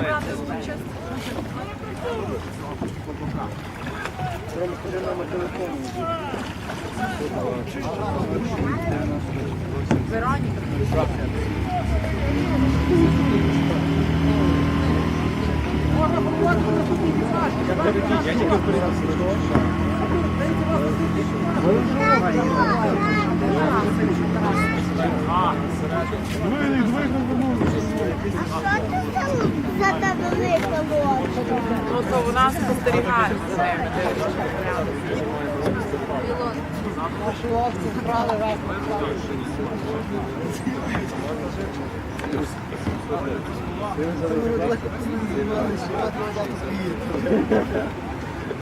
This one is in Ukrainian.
Ваня чекувати. Ваня пас. Дянька, давай! За Ну то вона спостерігає за ним. нею.